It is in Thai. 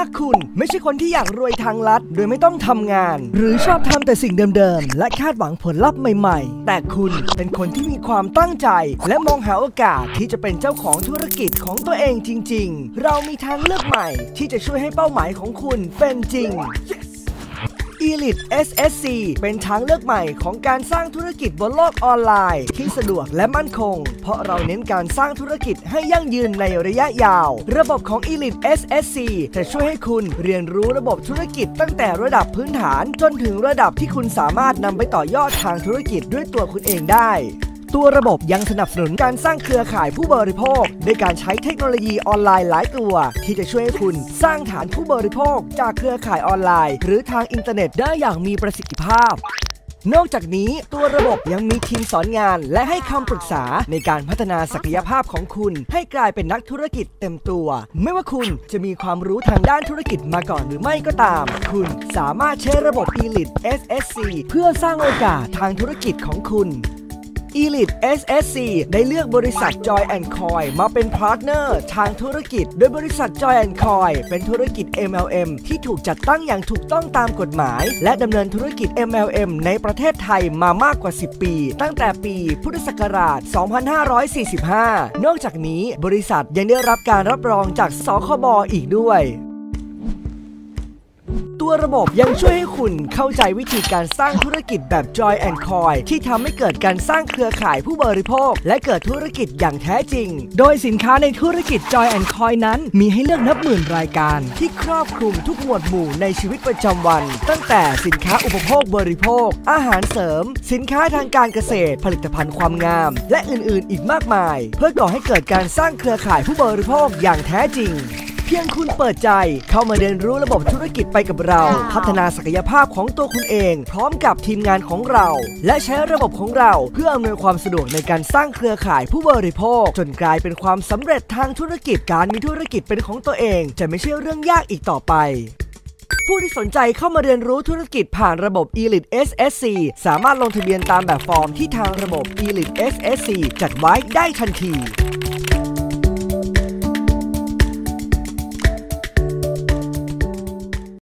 ถ้าคุณไม่ใช่คนที่อยากรวยทางลัด โดยไม่ต้องทำงาน หรือชอบทำแต่สิ่งเดิมๆ และคาดหวังผลลัพธ์ใหม่ๆ แต่คุณเป็นคนที่มีความตั้งใจ และมองหาโอกาสที่จะเป็นเจ้าของธุรกิจของตัวเองจริง ๆ เรามีทางเลือกใหม่ ที่จะช่วยให้เป้าหมายของคุณเป็นจริง e l i t SSC เป็นทางเลือกใหม่ของการสร้างธุรกิจบนโลกออนไลน์ ที่สะดวกและมั่นคง เพราะเราเน้นการสร้างธุรกิจให้ยั่งยืนในระยะยาว ระบบของ Elite SSC จะช่วยให้คุณเรียนรู้ระบบธุรกิจตั้งแต่ระดับพื้นฐาน จนถึงระดับที่คุณสามารถนำไปต่อยอดทางธุรกิจด้วยตัวคุณเองได้ ตัวระบบยังสนับสนุนการสร้างเครือข่ายผู้บริโภคด้วยการใช้เทคโนโลยีออนไลน์หลายตัว ที่จะช่วยให้คุณสร้างฐานผู้บริโภค จากเครือข่ายออนไลน์ หรือทางอินเทอร์เน็ตได้อย่างมีประสิทธิภาพนอกจากนี้ตัวระบบยังมีทีมสอนงาน และให้คำปรึกษาในการพัฒนาศักยภาพของคุณ ให้กลายเป็นนักธุรกิจเต็มตัว ไม่ว่าคุณจะมีความรู้ทางด้านธุรกิจมาก่อนหรือไม่ก็ตาม คุณสามารถใช้ระบบ e l i t SSC เพื่อสร้างโอกาสทางธุรกิจของคุณ Elite SSC ได้เลือกบริษัท Joy Coin มาเป็นพาร์ทเนอร์ทางธุรกิจ โดยบริษัท Joy Coin เป็นธุรกิจ MLM ที่ถูกจัดตั้งอย่างถูกต้องตามกฎหมาย และดำเนินธุรกิจ MLM ในประเทศไทยมามากกว่า 10 ปี ตั้งแต่ปีพุทธศักราช 2545 นอกจากนี้บริษัทยังได้รับการรับรองจากสคบอีกด้วย ตัวระบบยังช่วยให้คุณเข้าใจวิธีการสร้างธุรกิจแบบ Joy and Coin ที่ทำให้เกิดการสร้างเครือข่ายผู้บริโภค และเกิดธุรกิจอย่างแท้จริง โดยสินค้าในธุรกิจ Joy and Coin นั้นมีให้เลือกนับหมื่นรายการ ที่ครอบคลุมทุกหมวดหมู่ในชีวิตประจำวัน ตั้งแต่สินค้าอุปโภคบริโภค อาหารเสริม สินค้าทางการเกษตร ผลิตภัณฑ์ความงาม และอื่นๆ อีกมากมาย เพื่อก่อให้เกิดการสร้างเครือข่ายผู้บริโภคอย่างแท้จริง เพียงคุณเปิดใจ เข้ามาเรียนรู้ระบบธุรกิจไปกับเรา พัฒนาศักยภาพของตัวคุณเอง พร้อมกับทีมงานของเรา และใช้ระบบของเราเพื่ออำนวยความสะดวกในการสร้างเครือข่ายผู้บริโภค จนกลายเป็นความสำเร็จทางธุรกิจการมีธุรกิจเป็นของตัวเอง จะไม่ใช่เรื่องยากอีกต่อไปผู้ที่สนใจเข้ามาเรียนรู้ธุรกิจผ่านระบบ Elite SSC สามารถลงทะเบียนตามแบบฟอร์มที่ทางระบบ Elite SSC จัดไว้ได้ทันที